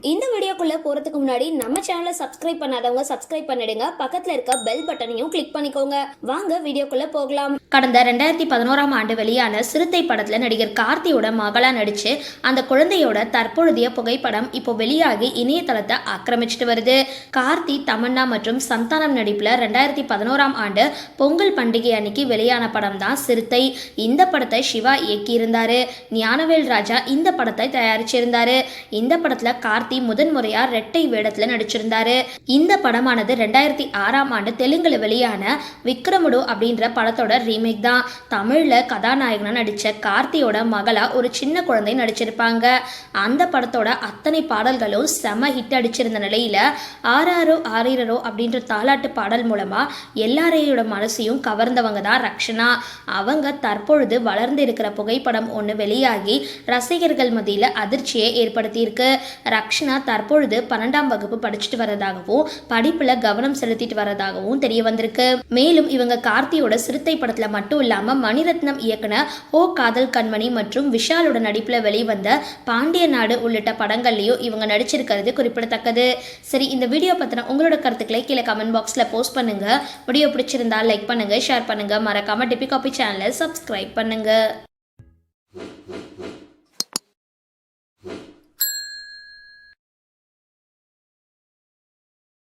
இந்த வீடியோக்குள்ளே போறதுக்கு முன்னாடி நம்ம சேனலை சப்ஸ்கிரைப் பண்ணாதவங்க சப்ஸ்கிரைப் பண்ணிடுங்க. பக்கத்துல இருக்க பெல் பட்டனையும் கிளிக் பண்ணிக்கோங்க. வாங்க வீடியோக்குள்ள போகலாம். கடந்த ரெண்டாயிரத்தி பதினோராம் ஆண்டு வெளியான சிறுத்தை படத்துல நடிகர் கார்த்தியோட மகளா நடிச்சு அந்த குழந்தையோட தற்பொழுதைய புகைப்படம் இப்போ வெளியாகி இணையதளத்தை ஆக்கிரமிச்சிட்டு வருது. கார்த்தி தமன்னா மற்றும் சந்தானம் நடிப்புல ரெண்டாயிரத்தி பதினோராம் ஆண்டு பொங்கல் பண்டிகை அன்னைக்கு வெளியான படம் தான் சிறுத்தை. இந்த படத்தை சிவா இயக்கியிருந்தாரு. ஞானவேல் ராஜா இந்த படத்தை தயாரிச்சிருந்தாரு. இந்த படத்துல கார்த்தி முதன் முறையா ரெட்டை வேடத்தில் நடிச்சிருந்தாரு. இந்த படமானது ரெண்டாயிரத்தி ஆறாம் ஆண்டு தெலுங்குல வெளியான விக்ரமுடு அப்படின்ற படத்தோட ரீமேக் தான். தமிழ்ல கதாநாயகனா நடிச்ச கார்த்தியோட மகளா ஒரு சின்ன குழந்தை நடிச்சிருப்பாங்க. அந்த படத்தோட அத்தனை பாடல்களும் செம ஹிட் அடிச்சிருந்த நிலையில ஆறாரோ ஆறீரரோ அப்படின்ற தாலாட்டு பாடல் மூலமா எல்லாரையோட மனசையும் கவர்ந்தவங்க தான் ரக்ஷனா. அவங்க தற்பொழுது வளர்ந்து இருக்கிற புகைப்படம் ஒன்று வெளியாகி ரசிகர்கள் மத்தியில் அதிர்ச்சியை ஏற்படுத்தியிருக்கு. ரக்ஷனா தற்பொழுது பன்னெண்டாம் வகுப்பு படிச்சுட்டு வரதாகவும் படிப்புல கவனம் செலுத்திட்டு வரதாகவும் தெரிய வந்திருக்கு மேலும் இவங்க கார்த்தியோட சிறுத்தை படத்துல மட்டும் இல்லாம மணிரத்னம் இயக்குன ஓ காதல் கண்மணி மற்றும் விஷாலோட நடிப்புல வெளிவந்த பாண்டிய நாடு உள்ளிட்ட படங்கள்லயும் இவங்க நடிச்சிருக்கிறது குறிப்பிடத்தக்கது. சரி இந்த வீடியோ பத்தின உங்களோட கருத்துக்களை கீழே கமெண்ட் பாக்ஸ்ல போஸ்ட் பண்ணுங்க. வீடியோ பிடிச்சிருந்தா லைக் பண்ணுங்க ஷேர் பண்ணுங்க. மறக்காம டிபி காபி சேனலை சப்ஸ்கிரைப் பண்ணுங்க.